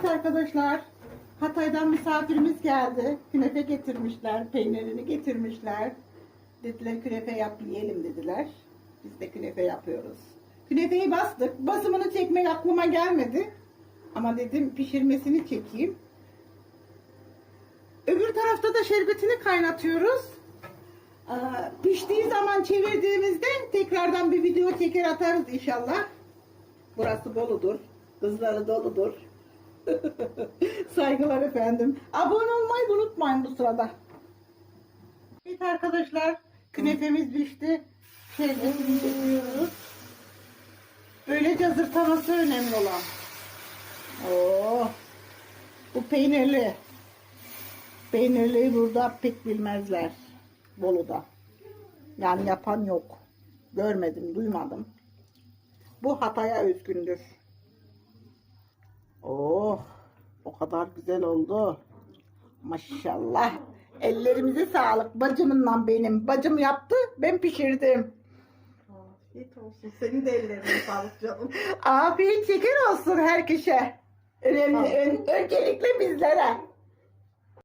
Evet arkadaşlar, Hatay'dan misafirimiz geldi. Künefe getirmişler, peynirini getirmişler. Dediler künefe yap yiyelim dediler. Biz de künefe yapıyoruz. Künefeyi bastık. Basımını çekmek aklıma gelmedi. Ama dedim pişirmesini çekeyim. Öbür tarafta da şerbetini kaynatıyoruz. Piştiği zaman çevirdiğimizde tekrardan bir video çeker atarız inşallah. Burası Bolu'dur. Kızları doludur. Saygılar efendim. Abone olmayı unutmayın bu sırada. Evet arkadaşlar künefemiz pişti. Şerbetini döküyoruz. Böylece zırtlaması önemli olan. Oo, bu peynirli. Peynirliyi burada pek bilmezler. Bolu'da. Yani yapan yok. Görmedim, duymadım. Bu Hatay'a özgündür. Kadar güzel oldu. Maşallah. Ellerimize sağlık. Bacımınla benim. Bacım yaptı, ben pişirdim. Afiyet olsun. Senin de ellerine sağlık canım. Afiyet şeker olsun herkese. Önemli, ön- öncelikle bizlere.